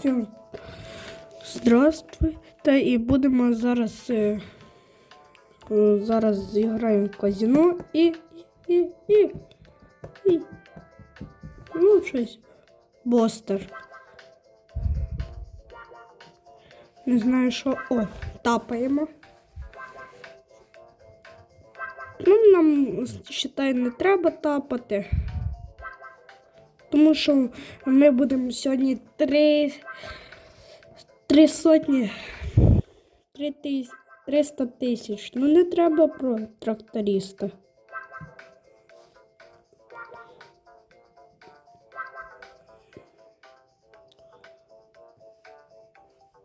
Всім здравствуйте і будемо зараз. е, Зараз зіграємо в казино і. і. і. і. Ну, щось. Бостер. Не знаю, що. О, тапаємо. Ну, нам, считай, не треба тапати. Тому що ми будемо сьогодні три, три сотні, три тис, 300 тисяч. Ну не треба про тракториста.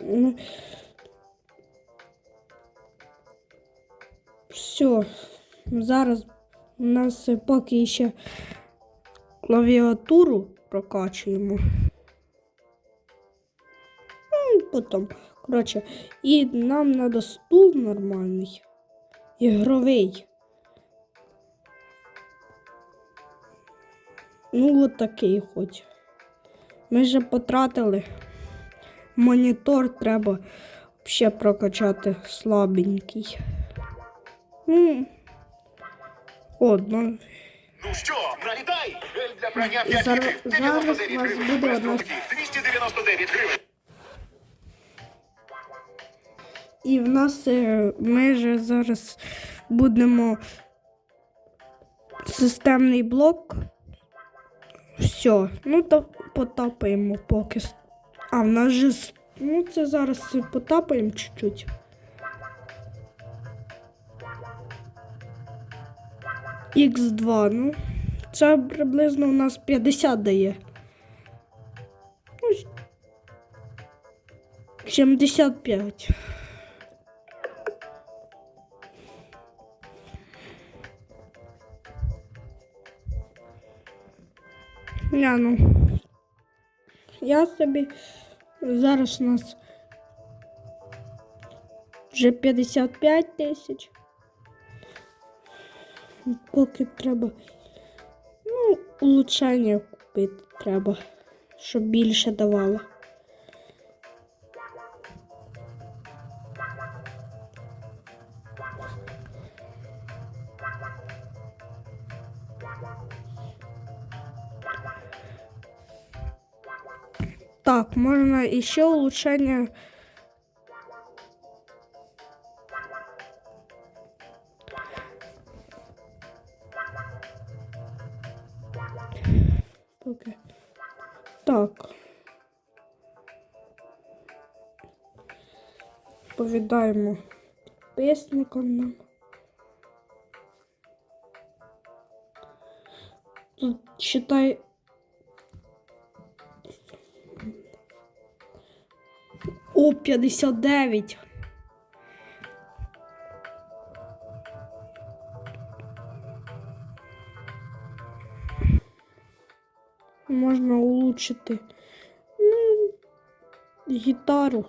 Ну, Все, зараз у нас поки ще клавіатуру прокачуємо. Ну, потім. Коротше, і нам треба стул нормальний. Ігровий. Ну, от такий хоч. Ми вже потратили. Монітор треба ще прокачати слабенький. Ну, одно. Ну що, налітай! Гель для прання 5 Зараз- літрів, зараз 99 у вас гривень. буде Без одна- покупки 299 гривень. І в нас е, ми же зараз будемо системний блок. Все, ну то потапаємо поки. с- А в нас же с- ну це зараз потапаємо чуть-чуть. Х2, ну. Це приблизно у нас 50 дає. Ну, 75. Я ну. Я собі зараз у нас вже 55 тисяч. Поки треба. Ну, улучшення купити треба, щоб більше давало. Так, можно еще улучшение. Поки. Так. Повідаємо підписникам нам. Тут считай О, 59. Можна улучшити ну, гітару.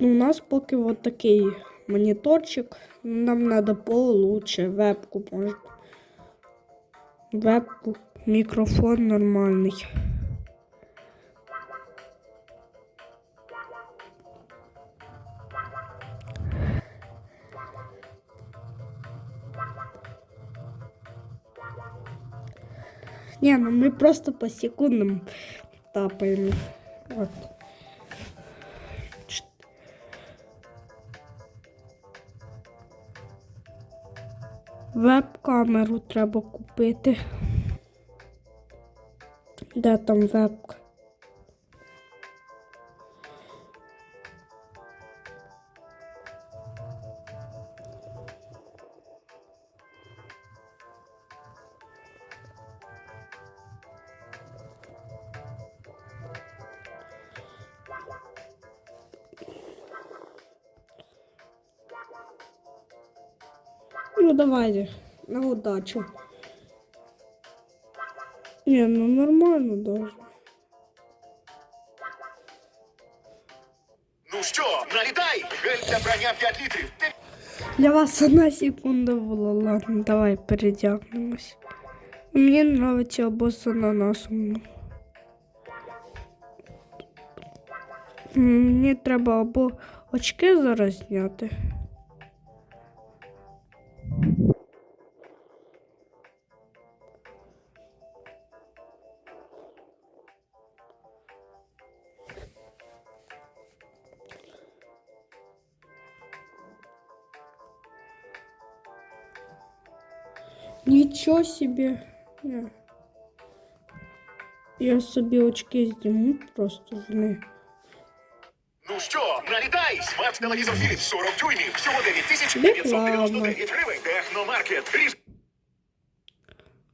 Ну, У нас поки вот такий моніторчик. Нам треба получше вебку. Вебку, мікрофон нормальний. Не, ну мы просто по секундам тапаем. Вот. Веб-камеру треба купити. Де там вебка? Ну давайте, на удачу. Не, ну нормально даже. Ну що, налітай! Гель для прання 5 літрів. Для вас одна секунда була. Ладно, давай передягнемось. Мені нравиться або з ананасом. Мені треба або очки зараз зняти. Нічого собі. Я собі очки зніму просто з них. Ну що, налітай! Смарт-телевізор Philips 40 дюймів, всього 9599 гривень. Техномаркет. Ріж...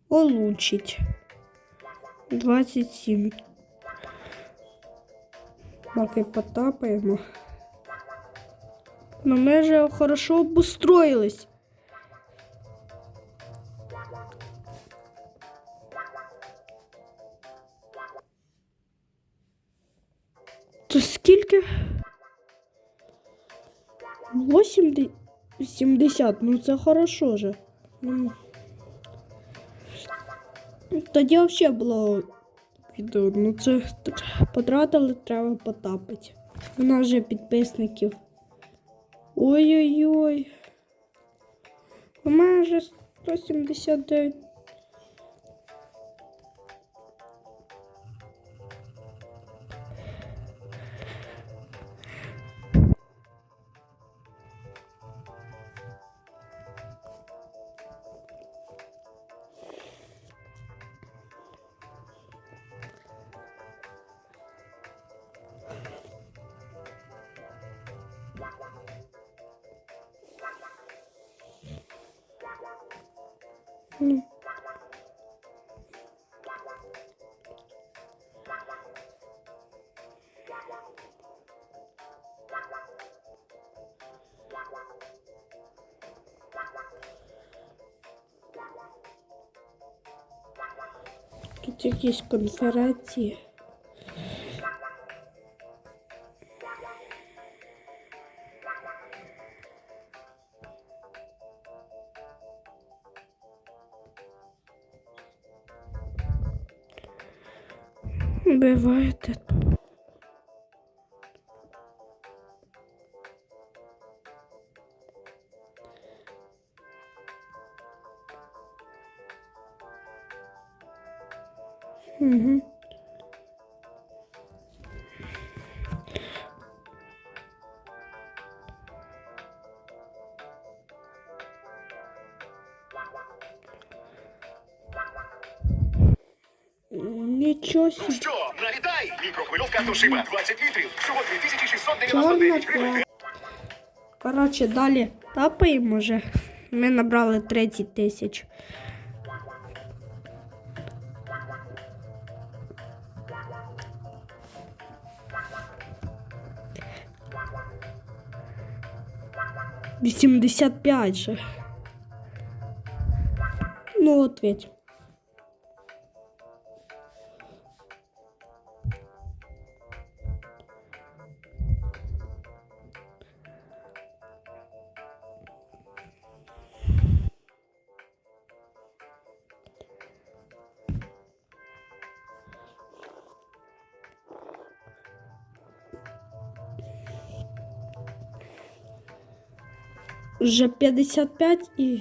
Улучшить. 27. Поки потапаємо. Ну ми же хорошо обустроїлись. 70, ну це хорошо же. Тоді взагалі було відео. Ну це потратили, треба потапити. У нас вже підписників. Ой-ой-ой. У мене вже 179. Ну. Тут якісь конференції. Reddet. Hı hı. Нічого собі. що, налітай! Мікрохвильовка Toshiba 20 літрів, всього 2699 гривень. Коротше, далі тапаємо вже. Ми набрали 30 тисяч. Вісімдесят п'ять же. Ну, ответь. Вже 55 і.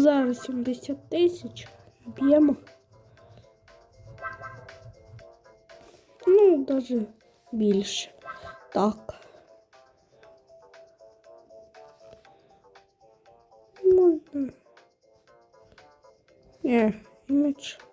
Зараз 70 тисяч. Б'ємо. Ну, даже більше. Так. Можна. Ні, імідж. Ну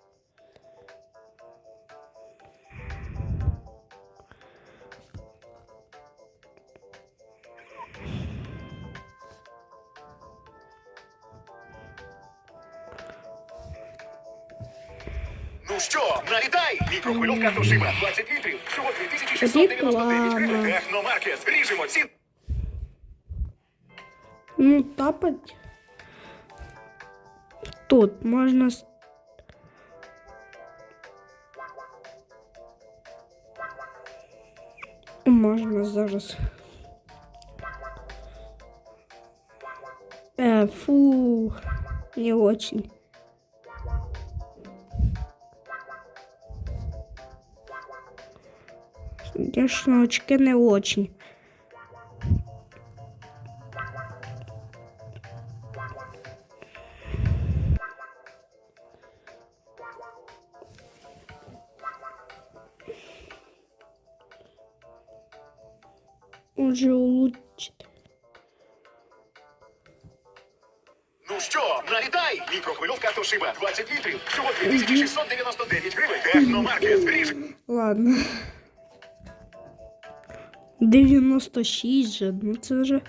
Мікрохвильовка Тошиба, 20 літрів, всього 2699 гривень. Реклама. Техномаркет, ріжемо ці... Ну, тапать. Тут можна. с- Можна зараз. Э, фу, не очень. Конечно, очки не очень. Уже улучшить. Ну що, налітай! Мікрохвильовка Тошиба, 20 літрів, всього 2699 гривень. Техномаркет, ріжемо. Ладно. 96 же, ну це вже.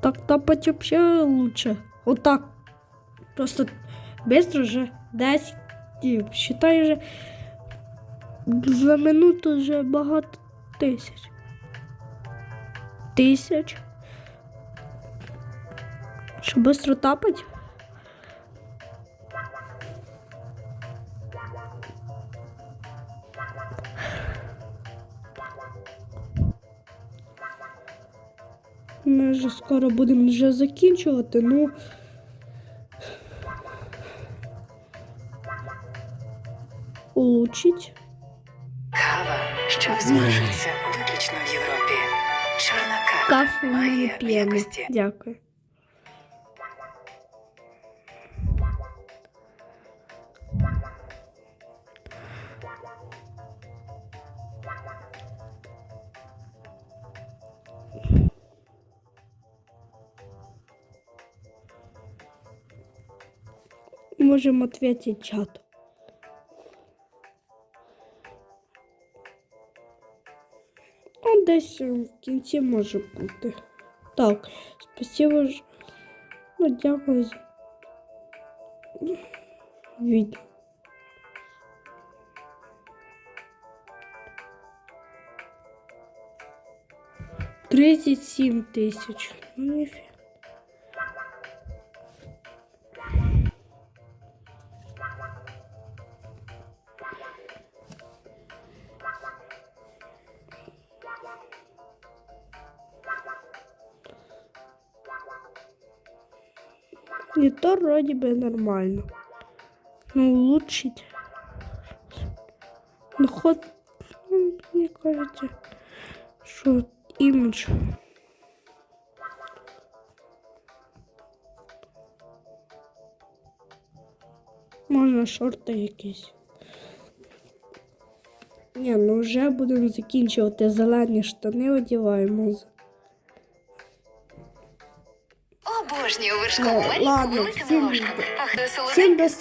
Так тапать вообще лучше. Вот так. Просто быстро же 10. І считай же. За минуту вже багато тисяч. Тисяч. Що быстро тапать? Ми вже скоро будемо вже закінчувати, ну. Улучшить. Кава, що змішується виключно в Європі. Чорна кава Кафу має п'ємо. Дякую. Можемо ответить чату. Ну, десь в кінці може бути. Так, спасибо ж. Ну, дякую за від. Тридцять сім тисяч. Ну, ніфіг. И то вроде бы нормально. Ну, улучшить. Ну, ход, ну, мне кажется, что имидж. Можна шорти якісь. Ні, ну вже будемо закінчувати зелені штани одягаємо. Обожнюю вершкову Ну, ладно, великими всім-. А хто Всім до